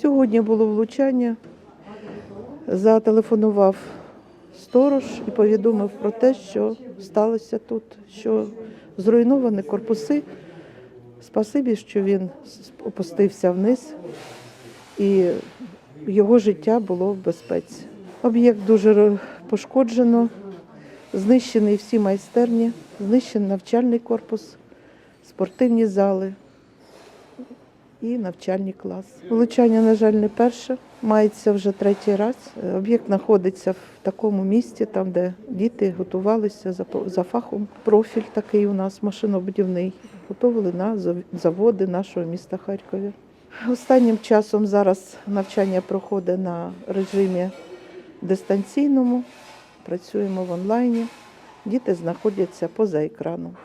Сьогодні було влучання. Зателефонував сторож і повідомив про те, що сталося тут, що зруйновані корпуси. Спасибі, що він опустився вниз і його життя було в безпеці. Об'єкт дуже пошкоджено, знищені всі майстерні, знищений навчальний корпус, спортивні зали і навчальні класи. Влучання, на жаль, не перше, мається вже третій раз. Е, Об'єкт знаходиться в такому місці, там, де діти готувалися за фахом. Профіль такий у нас машинобудівний. Готували на заводи нашого міста Харкові. Останнім часом зараз навчання проходить на режимі дистанційному, працюємо в онлайні. Діти знаходяться поза екраном.